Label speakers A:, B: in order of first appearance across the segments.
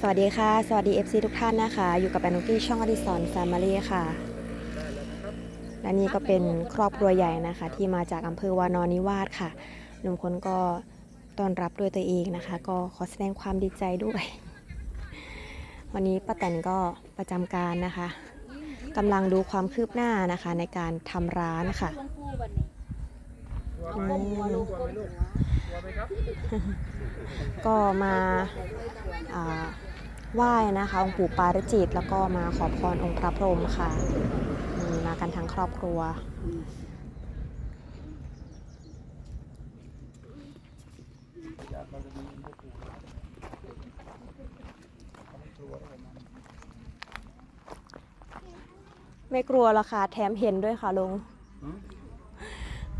A: สวัสดีค่ะ สวัสดี FC ทุกท่านนะคะ อยู่กับแอนนุกี้ช่องอดิสรแฟมิลี่ค่ะ และนี่ก็เป็นครอบครัวใหญ่นะคะ ที่มาจากอำเภอวานอนนิวาสค่ะลุงพลก็ต้อนรับด้วยตัวเองนะคะ ก็ขอแสดงความดีใจด้วย วันนี้ป้าแตนก็ประจำการนะคะกำลังดูความคืบหน้านะคะในการทำร้านค่ะอืมก็มาอ่า ไหว้นะคะองค์ปู่ปาริจิต แล้วก็มาขอพรองค์พระพรหมค่ะอืมมากันทั้งครอบครัวไม่กลัวหรอกค่ะ แถมเห็นด้วยค่ะลุง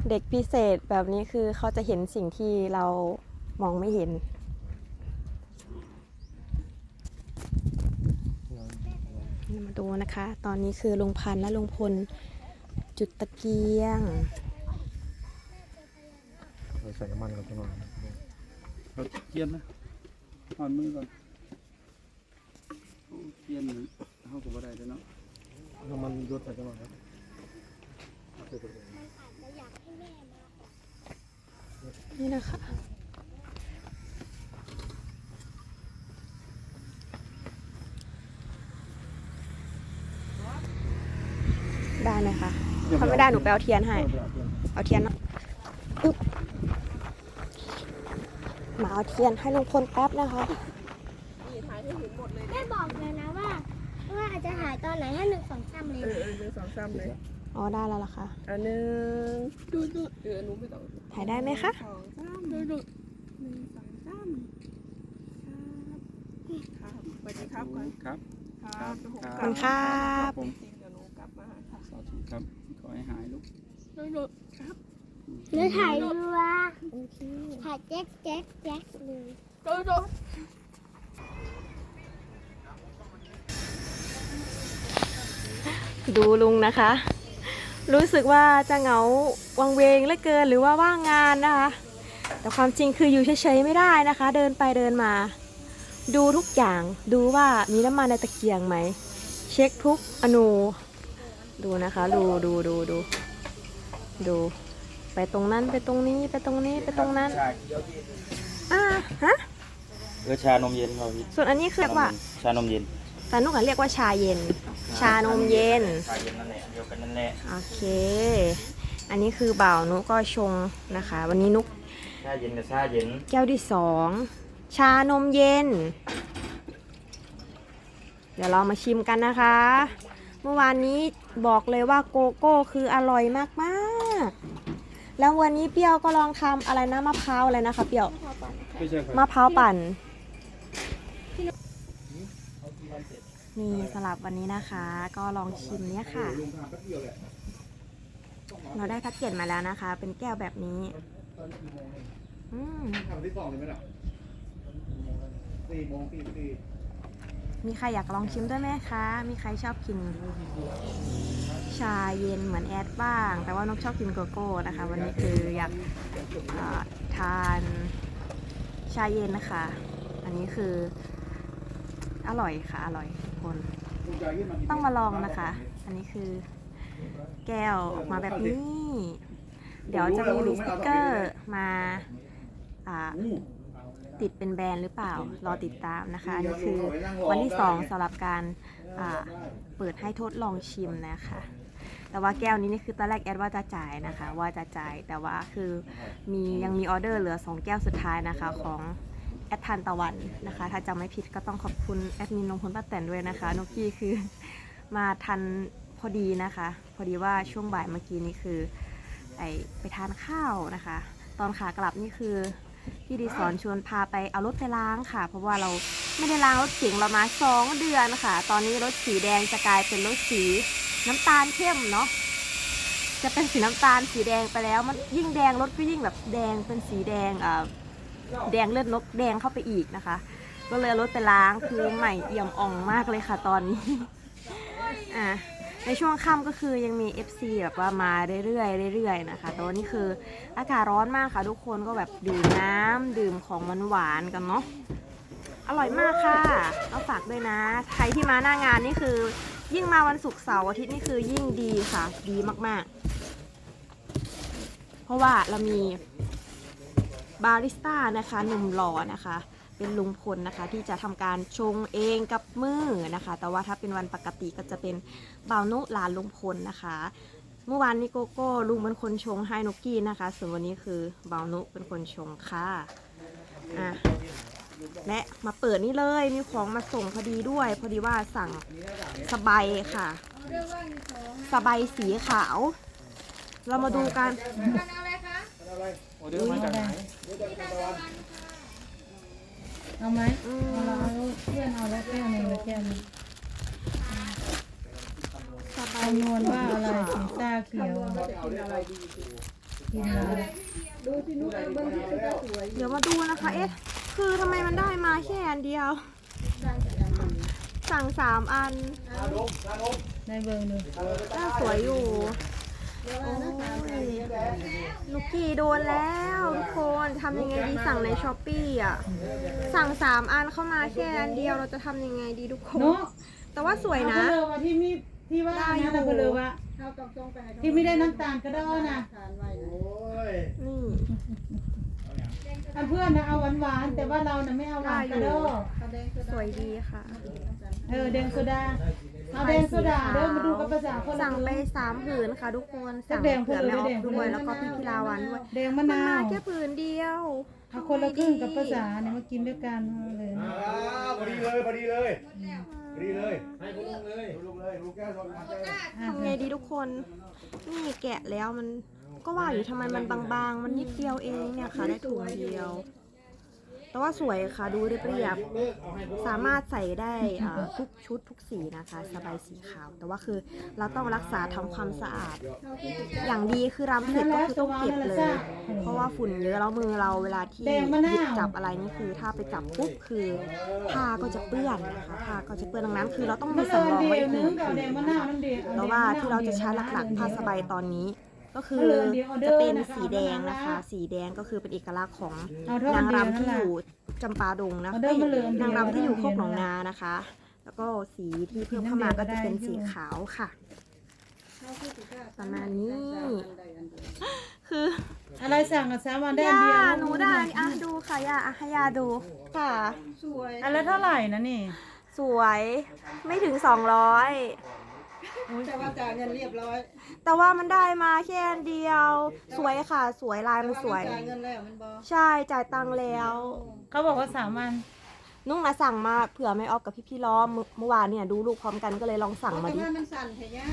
A: เด็กพิเศษแบบนี้คือเขาจะเห็นสิ่งที่เรามองไม่เห็น มาดูนะคะ ตอนนี้คือลุงพันธ์และลุงพล จุดตะเกียง
B: เราใส่น้ำมันก่อนจังหน่อย
C: เราเกียนนะอ่อนมือก่อนโอ้เกียนเขาก็บ่ได้แล้วเนาะ
B: น้ำมันยดใส่จังหน่อยครับ
A: นี่นะคะ ได้ไหมคะถ้าไม่ได้หนูไปเอาเทียนให้ เอาเทียนเนาะอึ๊บมาเอาเทียนให้ลุงพลแป๊บนะคะ
D: แม่บอกเลยนะว่า ว่าอาจจะหายตอนไหนถ้าหนึ่งสองสามเลย
E: เออเออหนึ่งสองสามเลย
A: อ๋อได้แล้วล่ะค่ะ
E: อันหนึ่งดูดูเออหนูไม่ต้อง
A: ถ่ายได้ไหมคะ
E: สองสามดูดูหนึ่งสองสามครับครับสวัสดีครับก่อน
C: ครับ
E: ครับเดี๋ยวผม
C: ค
A: ขอบคุณครับ
C: ผม
E: จริงเดี๋ยวหนูกลับมาหา ค่ะ
C: สาธุครับ ขอให้หายลูก
E: ดูดูครับ
D: หรือถ่ายรัวถ่ายแจ๊กแจ๊กแจ๊กเลย
E: ดูดู
A: ดูลุงนะคะ รู้สึกว่าจะเหงาวังเวงเหลือเกินหรือว่าว่างงานนะคะ แต่ความจริงคืออยู่เฉยๆไม่ได้นะคะ เดินไปเดินมา ดูทุกอย่างดูว่ามีน้ำมันในตะเกียงไหม เช็คทุกอนู ดูนะคะ ดูดูดูดูดู ไปตรงนั้นไปตรงนี้ไปตรงนี้ไปตรงนั้น
C: ชาเขียวเย็น
A: อ่าฮะ
C: เออชานมเย็นเราพี่
A: ส่วนอันนี้คือเรียกว่า
C: ชานมเย็น
A: สานุกอะเรียกว่าชาเย็น ชานมเย็น
C: ชาเย็นนั่นแหละอันเดียวกันนั่นแหละ
A: โอเค อันนี้คือบ่าวนุก็ชงนะคะ วันนี้นุก
C: ชาเย็นกับชาเย็น
A: แก้วที่สอง ชานมเย็น เดี๋ยวเรามาชิมกันนะคะเมื่อวานนี้บอกเลยว่าโกโก้คืออร่อยมากๆ แล้ววันนี้เปรี้ยวก็ลองทำอะไรนะมะพร้าวอะไรนะคะเปรี้ยว
C: ไม่ใช่ครับ
A: มะพร้าวปั่น นี่สำหรับวันนี้นะคะ ก็ลองชิมเนี้ยค่ะ เราได้แพ็กเกจมาแล้วนะคะ เป็นแก้วแบบนี้ อืม
B: ทำที่สองเลยไหมล่ะสี่โมงสี่สี่
A: มีใครอยากลองชิมด้วยไหมคะ มีใครชอบกิน ชาเย็นเหมือนแอดบ้าง แต่ว่านกชอบกินโกโก้นะคะ วันนี้คืออยากทานชาเย็นนะคะ อันนี้คืออร่อยค่ะ อร่อยทุกคน ต้องมาลองนะคะ อันนี้คือแก้วออกมาแบบนี้ เดี๋ยวจะมีสติกเกอร์มาอ่า ติดเป็นแบรนด์หรือเปล่า รอติดตามนะคะอันนี้คือวันที่ 2สำหรับการอ่าเปิดให้ทดลองชิมนะคะ แต่ว่าแก้วนี้นี่คือตอนแรกแอดว่าจะจ่ายนะคะ ว่าจะจ่าย แต่ว่าคือมียังมีออเดอร์เหลือ 2 แก้วสุดท้ายนะคะของแอดทันตะวันนะคะ ถ้าจำไม่ผิดก็ต้องขอบคุณแอดมินนงพลป้าแตนด้วยนะคะนกกี้คือมาทันพอดีนะคะ พอดีว่าช่วงบ่ายเมื่อกี้นี่คือไอไปทานข้าวนะคะ ตอนขากลับนี่คือ พี่ดีสอนชวนพาไปเอารถไปล้างค่ะ เพราะว่าเราไม่ได้ล้างรถเก๋งเรามาสองเดือนค่ะ ตอนนี้รถสีแดงจะกลายเป็นรถสีน้ำตาลเข้มเนาะจะเป็นสีน้ำตาลสีแดงไปแล้วมันยิ่งแดงรถก็ยิ่งแบบแดงเป็นสีแดงอ่าแดงเลือดนกแดงเข้าไปอีกนะคะ ก็เลยเอารถไปล้างคือใหม่เอี่ยมอ่องมากเลยค่ะตอนนี้อะ ในช่วงค่ำก็คือยังมี FC แบบว่ามาเรื่อยๆเรื่อยๆนะคะแต่วันนี้คืออากาศร้อนมากค่ะ ทุกคนก็แบบดื่มน้ำดื่มของหวานๆกันเนาะอร่อยมากค่ะก็ฝากด้วยนะ ใครที่มาหน้างานนี่คือ ยิ่งมาวันศุกร์เสาร์อาทิตย์นี่คือยิ่งดีค่ะ ดีมากๆ เพราะว่าเรามีบาริสต้านะคะหนุ่มหล่อนะคะ เป็นลุงพลนะคะ ที่จะทำการชงเองกับมือนะคะ แต่ว่าถ้าเป็นวันปกติก็จะเป็นบ่าวนุหลานลุงพลนะคะ เมื่อวานนี้โกโก้ลุงเป็นคนชงให้นกกี้นะคะ ส่วนวันนี้คือบ่าวนุเป็นคนชงค่ะอะและมาเปิดนี่เลยมีของมาส่งพอดีด้วย พอดีว่าสั่งสบายค่ะสบายสีขาว เรามาดูกัน
C: โอเดอร์มาจากไหน
F: เอาไหม
A: อื
F: เอาละ
A: ม
F: เอาเพื่อนเอาแล้วแก้วหนึ่งแล้วแก้วหนึง
A: สบาย
F: คำนวณว่าอะไรสีซ่าเขียวกินอะไร
A: เดี๋ยวมาดูนะคะ เอ๊ะ คือทำไมมันได้มาแค่อันเดียว สั่งสามอัน
F: ได้เบอร์หนึ่ง
A: น่าสวยอยู่ โอ้ย ลูกกี้โดนแล้วทุกคนทำยังไงดีสั่งในช้อปปี้อะ สั่งสามอันเข้ามาแค่อันเดียวเราจะทำยังไงดีทุกคน
F: เนาะ
A: แต่ว่าสวย
F: เอา
A: นะ
F: เพลอว่าที่มีที่ว่า
A: ได้อยู่
F: นะเพลอว่าที่ไม่ได้น้ำตาลกระดอนะ
B: โอ้ย
A: นี่
F: อันเพื่อนนะเอาหวานหวานๆแต่ว่าเราน่ะไม่เอาหวานกระดอ
A: สวยดีค่ะ
F: เออแดงโซดา เอาแดงโซดาเด้อมาดูกับภาษาคนละ
A: สั่งไป
F: ผืน
A: สามผืนค่ะทุกคน
F: สั
A: สั่
F: ก
A: ง
F: แดง
A: เผื่อแม่ออ
F: แด
A: ฟ
F: ง
A: ด้วย
F: แดง
A: แล้วก็พี่พิลาวันด้วย
F: แดงมะ
A: มัน
F: นามา
A: ว แค่ผืนเดียว
F: เอาคนละครึ่งกับ
A: ทำไง
F: ภา
A: ดี
F: ษาเนี่ยมากินด้วยกันเลยนะ
B: อ่าพอดีเลยพอดีเลยพอดีเลยให้คุณลุงเลยลุงเลยลุงแก้วชนมาแก้ว
F: อะ
A: ทำไงดีทุกคนนี่แกะแล้วมันก็ว่าอยู่ทำไมมันบางๆ มันนิดเดียวเองเนี่ยค่ะได้ถุงเดียว แต่ว่าสวยค่ะดูเรียบๆสามารถใส่ได้ทุกชุดทุกสีนะคะสบายสีขาว แต่ว่าคือเราต้องรักษาทำความสะอาด อย่างดีคือรำเสร็จก็คือต้องเก็บเลย เพราะว่าฝุ่นเยอะแล้วมือเราเวลาที่หยิบจับอะไรนี่คือ ถ้าไปจับปุ๊บคือผ้าก็จะเปื้อนนะคะผ้าก็จะเปื้อนดังนั้นคือเราต้องมีสำรองไว้ห
F: นึ่งแดงมะนาวนั่นเดียว
A: เพราะว่าที่เราจะใช้หลักๆผ้าสบายตอนนี้ ก็คือจะเป็นสีแดงนะคะ สีแดงก็คือเป็นเอกลักษณ์ของ
F: เอาเท่านา
A: ง
F: เดียว
A: รำ
F: นั่น
A: ที่
F: แห
A: อ
F: ละ
A: ยู่จำปาดงนะ
F: เอาเดินมาเลยอันเดียว
A: นางรำที่อยู่โคกหนอง
F: เอาเดิน
A: นานะคะ แล้วก็สีที่เพิ่มเข้ามาก็จะเป็นสีขาวค่ะ ประมาณนี้ คือ
F: อะไรสั่งกับสามวันได้อั
A: ย่าน
F: เดียว
A: หนูได้อะดูค่ะย่าอะให้ย่าดูค่ะ
F: อันละเท่าไหร่นะนี่
A: สวยไม่ถึง200
G: แต่ว่าจ่ายเงินเรียบร้อย
A: แต่ว่ามันได้มาแค่อันเดียว สวยค่ะ สวยลายมันสวย
G: จ่ายเงินแล้วมันบอ
A: ใช่จ่ายตังค์แล้ว
F: เขาบอกว่าสามวัน
A: นุ่งนะสั่งมาเผื่อไม่ออฟกับพี่พี่ล้อมเมื่อวานเนี่ยดูลูกพร้อมกันก็เลยลองสั่งมา
G: แต่
A: ดิ
G: ว่ามันสั่นเทย่า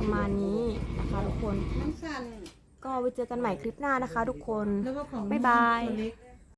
A: ประมาณนี้นะคะทุกคน
G: มันสั่น
A: ก็ไว้เจอกันใหม่คลิปหน้านะคะ ทุกคน
F: แล้วก็ของ
A: บ๊ายบาย
F: ตัวเล็ก